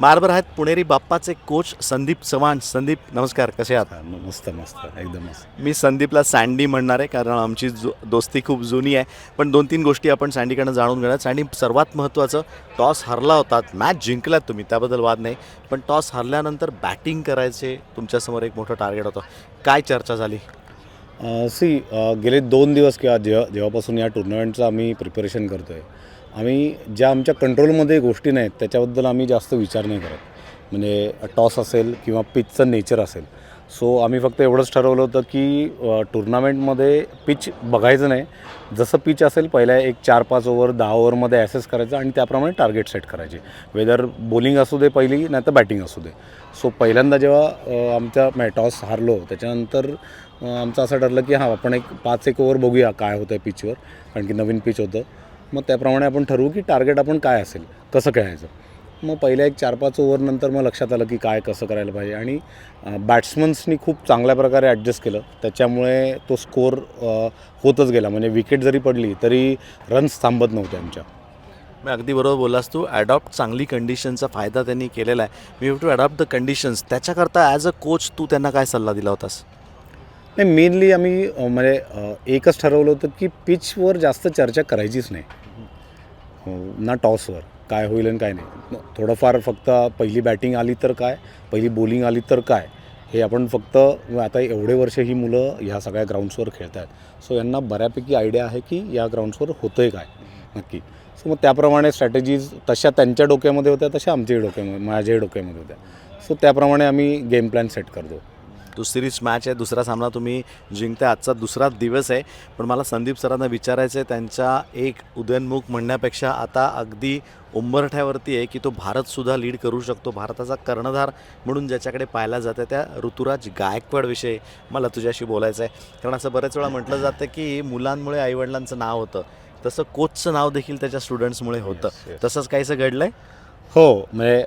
Marble आहेत पुणेरी बाप्पाचे coach Sandeep Chavan. Sandeep नमस्कार कसे आहात? मस्त मस्त एकदम मस्त. मी संदीपला सँडी म्हणणार आहे कारण आमची जो दोस्ती खूप जुनी आहे. पण दोन तीन गोष्टी आपण सँडीकडनं जाणून घेणार. सँडी सर्वात महत्त्वाचं टॉस हरला होतात मॅच जिंकलात तुम्ही त्याबद्दल वाद नाही. पण टॉस हरल्यानंतर बॅटिंग करायचे तुमच्यासमोर एक मोठं टार्गेट होतं. काय चर्चा झाली? सी गेले दोन दिवस किंवा जेव्हा जेव्हापासून या टुर्नामेंटचं आम्ही प्रिपरेशन करतो आहे आम्ही ज्या आमच्या कंट्रोलमध्ये गोष्टी नाहीत त्याच्याबद्दल आम्ही जास्त विचार नाही करत. म्हणजे टॉस असेल किंवा पिचचं नेचर असेल. सो आम्ही फक्त एवढंच ठरवलं होतं की टुर्नामेंटमध्ये पिच बघायचं नाही. जसं पिच असेल पहिल्या एक चार पाच ओव्हर दहा ओव्हरमध्ये ॲसेस करायचं आणि त्याप्रमाणे टार्गेट सेट करायचे. वेदर बॉलिंग असू दे पहिली नाही तर बॅटिंग असू दे. सो पहिल्यांदा जेव्हा आमच्या मॅ टॉस हारलो त्याच्यानंतर आमचं असं ठरलं की हां आपण एक पाच एक ओव्हर बघूया काय होतं आहे पिचवर. कारण की नवीन पिच होतं. मग त्याप्रमाणे आपण ठरवू की टार्गेट आपण काय असेल कसं खेळायचं. मग पहिल्या एक चार पाच ओव्हरनंतर मग लक्षात आलं की काय कसं करायला पाहिजे. आणि बॅट्समन्सनी खूप चांगल्या प्रकारे ॲडजस्ट केलं. त्याच्यामुळे तो स्कोअर होतच गेला. म्हणजे विकेट जरी पडली तरी रन्स थांबत नव्हते आमच्या. मी अगदी बरोबर बोललास तू. ॲडॉप्ट चांगली कंडिशनचा फायदा त्यांनी केलेला आहे. मी have to adopt the conditions त्याच्याकरता ॲज अ कोच तू त्यांना काय सल्ला दिला होतास? नाही मेनली आम्ही म्हणजे एकच ठरवलं होतं की पिचवर जास्त चर्चा करायचीच नाही. ना टॉसवर काय होईल आणि काय नाही. थोडंफार फक्त पहिली बॅटिंग आली तर काय पहिली बॉलिंग आली तर काय हे आपण फक्त आता एवढे वर्ष ही मुलं ह्या सगळ्या ग्राउंड्सवर खेळत आहेत सो यांना बऱ्यापैकी आयडिया आहे की या ग्राउंड्सवर होतं आहे काय नक्की. सो मग त्याप्रमाणे स्ट्रॅटेजीज तशा त्यांच्या डोक्यामध्ये होत्या तशा आमच्याही डोक्यामध्ये माझ्याही डोक्यामध्ये होत्या. सो त्याप्रमाणे आम्ही गेम प्लॅन सेट करतो. दुसरीच मॅच आहे. दुसरा सामना तुम्ही जिंकताय. आजचा दुसरा दिवस आहे. पण मला संदीप सरांना विचारायचं आहे त्यांच्या एक उदयनमुख म्हणण्यापेक्षा आता अगदी उंबरठ्यावरती आहे की तो भारतसुद्धा लीड करू शकतो. भारताचा कर्णधार म्हणून ज्याच्याकडे पाहिला जातं त्या ऋतुराज गायकवाडविषयी मला तुझ्याशी बोलायचं आहे कारण असं बऱ्याच वेळा म्हटलं जातं की मुलांमुळे आईवडिलांचं नाव होतं. तसं कोचचं नाव देखील त्याच्या स्टुडंट्समुळे होतं. Yes, yes. तसंच काहीसं घडलं आहे हो म्हणजे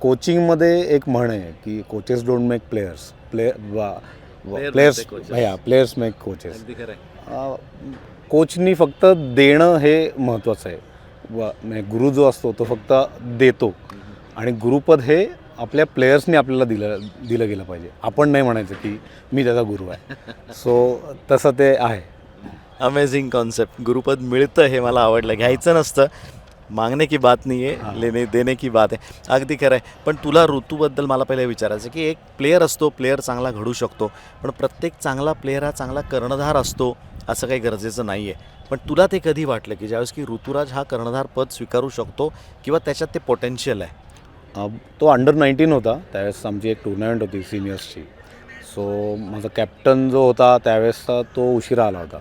कोचिंगमध्ये एक म्हण आहे की coaches don't make players play players. या प्लेयर्स मेक कोचेस कोचनी फक्त देणं हे महत्त्वाचं आहे. व म्हणजे गुरु जो असतो तो फक्त देतो. आणि गुरुपद हे आपल्या प्लेयर्सनी आपल्याला दिलं दिलं गेलं पाहिजे. आपण नाही म्हणायचं की मी त्याचा गुरु आहे. सो तसं ते आहे. अमेझिंग कॉन्सेप्ट गुरुपद मिळतं हे मला आवडलं. घ्यायचं नसतं. मागणे की बात नाही आहे हां. लेणे देणे की बात आहे. अगदी खरं आहे. पण तुला ऋतूबद्दल मला पहिले विचारायचं की एक प्लेअर असतो प्लेअर चांगला घडू शकतो. पण प्रत्येक चांगला प्लेअर हा चांगला कर्णधार असतो असं काही गरजेचं नाही आहे पण तुला ते कधी वाटलं की ज्यावेळेस की ऋतुराज हा कर्णधार पद स्वीकारू शकतो किंवा त्याच्यात ते पोटेन्शियल आहे? तो अंडर नाईन्टीन होता. त्यावेळेस आमची एक टुर्नामेंट होती सिनियर्सची सो माझा कॅप्टन जो होता त्यावेळेसचा तो उशिरा आला होता.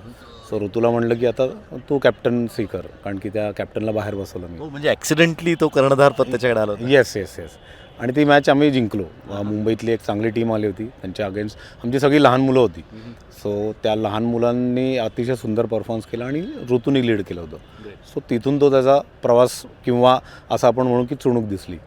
सो ऋतूला म्हटलं की आता तू कॅप्टन्सी कर कारण की त्या कॅप्टनला बाहेर बसवलं मी. हो म्हणजे ॲक्सिडेंटली तो कर्णधार पद त्याच्याकडे आला होता. येस येस येस आणि ती मॅच आम्ही जिंकलो. अ, मुंबईतली एक चांगली टीम आली होती. त्यांच्या अगेन्स्ट आमची सगळी लहान मुलं होती. सो त्या लहान मुलांनी अतिशय सुंदर परफॉर्मन्स केला आणि ऋतूनी लीड केलं होतं. सो तिथून तो त्याचा प्रवास किंवा असं आपण म्हणू की चुणूक दिसली.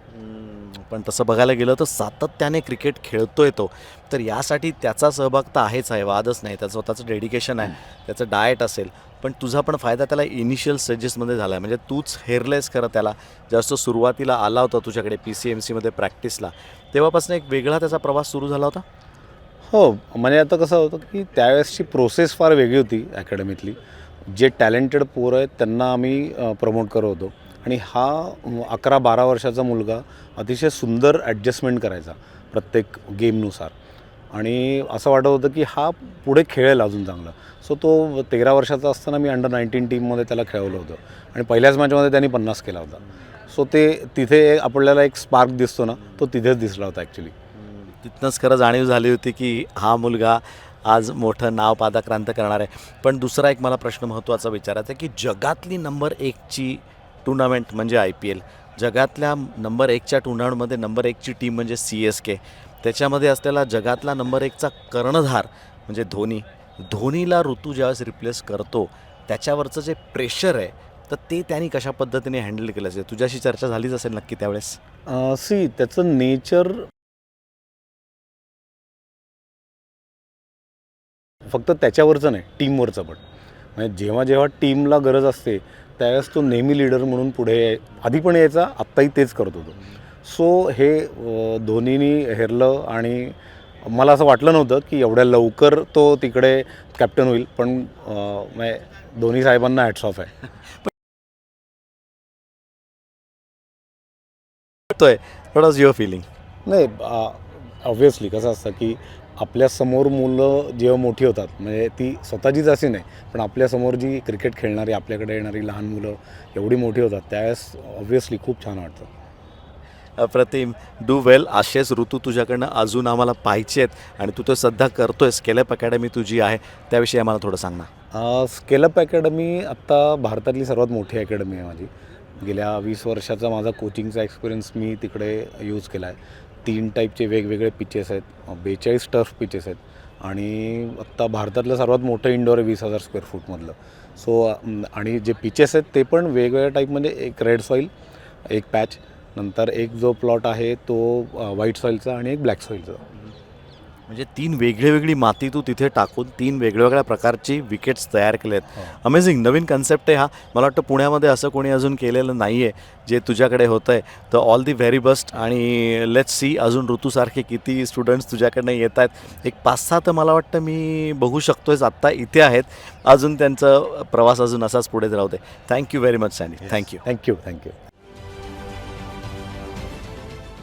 पण तसं बघायला गेलं तर सातत्याने क्रिकेट खेळतोय तो. तर यासाठी त्याचा सहभाग तर आहेच आहे वादच नाही. त्याचं स्वतःचं डेडिकेशन आहे त्याचं डाएट असेल. पण तुझा पण फायदा त्याला इनिशियल स्टेजेसमध्ये झाला आहे म्हणजे तूच हेरलेस खरं त्याला. जास्त सुरुवातीला आला होता तुझ्याकडे पी सी एम सीमध्ये प्रॅक्टिसला तेव्हापासून एक वेगळा त्याचा प्रवास सुरू झाला होता? हो म्हणजे आता कसं होतं की त्यावेळेसची प्रोसेस फार वेगळी होती अकॅडमीतली जे टॅलेंटेड पोरं आहेत त्यांना आम्ही प्रमोट करत होतो. आणि हा अकरा बारा वर्षाचा मुलगा अतिशय सुंदर ॲडजस्टमेंट करायचा प्रत्येक गेमनुसार आणि असं वाटत होतं की हा पुढे खेळेल अजून चांगलं. सो तो तेरा वर्षाचा असताना मी अंडर नाईन्टीन टीममध्ये त्याला खेळवलं होतं. आणि पहिल्याच मॅचमध्ये त्यांनी पन्नास केला होता. सो ते तिथे आपल्याला एक स्पार्क दिसतो ना तो तिथेच दिसला होता ॲक्च्युली तिथनंच खरं जाणीव झाली होती की हा मुलगा आज मोठं नाव पादाक्रांत करणार आहे. पण दुसरा एक मला प्रश्न महत्त्वाचा विचारायचा आहे की जगातली नंबर एकची टुर्नामेंट म्हणजे आय पी एल. जगातल्या नंबर एकच्या टुर्नामेंटमध्ये नंबर एकची टीम म्हणजे सी एस के. त्याच्यामध्ये असलेला जगातला नंबर एकचा कर्णधार म्हणजे धोनी. धोनीला ऋतू ज्यावेळेस रिप्लेस करतो त्याच्यावरचं जे प्रेशर आहे तर ते त्यांनी कशा पद्धतीने हँडल केलं असेल? तुझ्याशी चर्चा झालीच असेल नक्की त्यावेळेस. सी त्याचं नेचर फक्त त्याच्यावरचं नाही टीमवरचं पण. म्हणजे जेव्हा जेव्हा टीमला गरज असते त्यावेळेस तो नेहमी लीडर म्हणून पुढे आधी पण यायचा आत्ताही तेच करत होतो. सो हे धोनीनी हेरलं आणि मला असं वाटलं नव्हतं की एवढ्या लवकर तो तिकडे कॅप्टन होईल पण म्हणजे धोनी साहेबांना हॅट्स ऑफ आहे. युअर फिलिंग नाही ऑब्व्हियसली कसं असतं की आपल्यासमोर मुलं जेव्हा मोठी होतात म्हणजे ती स्वतःचीच अशी नाही पण आपल्यासमोर जी क्रिकेट खेळणारी आपल्याकडे येणारी लहान मुलं एवढी मोठी होतात त्यावेळेस ऑब्व्हियसली खूप छान वाटतं. अप्रतिम डू वेल असेच ऋतू तुझ्याकडनं अजून आम्हाला पाहिजे आहेत आणि तू ते सध्या करतोय स्केलअप अकॅडमी तुझी आहे त्याविषयी आम्हाला थोडं सांग ना. स्केलअप अकॅडमी आत्ता भारतातली सर्वात मोठी अकॅडमी आहे माझी. गेल्या वीस वर्षाचा माझा कोचिंगचा एक्सपिरियन्स मी तिकडे यूज केला आहे तीन टाईपचे वेगवेगळे पिचेस आहेत. बेचाळीस टर्फ पिचेस आहेत. आणि आत्ता भारतातलं सर्वात मोठं इंडोर आहे वीस हजार स्क्वेअर फूटमधलं सो आणि जे पिचेस आहेत ते पण वेगवेगळ्या टाईपमध्ये एक रेड सॉईल एक पॅच नंतर एक जो प्लॉट आहे तो व्हाईट सॉईलचा आणि एक ब्लॅक सॉईलचा म्हणजे तीन वेगळी वेगळी माती तू तिथे टाकून तीन वेगवेगळ्या प्रकारची विकेट्स तयार केले आहेत. अमेझिंग नवीन कन्सेप्ट आहे हा. मला वाटतं पुण्यामध्ये असं कोणी अजून केलेलं नाही आहे जे तुझ्याकडे होतं आहे तर ऑल दी व्हेरी बेस्ट आणि लेट्स सी अजून ऋतूसारखे किती स्टुडंट्स तुझ्याकडनं येत आहेत एक पाच सहा तर मला वाटतं मी बघू शकतोयच आत्ता इथे आहेत. अजून त्यांचा प्रवास अजून असाच पुढे राहू दे. Thank you very much Sandy thank you thank you thank you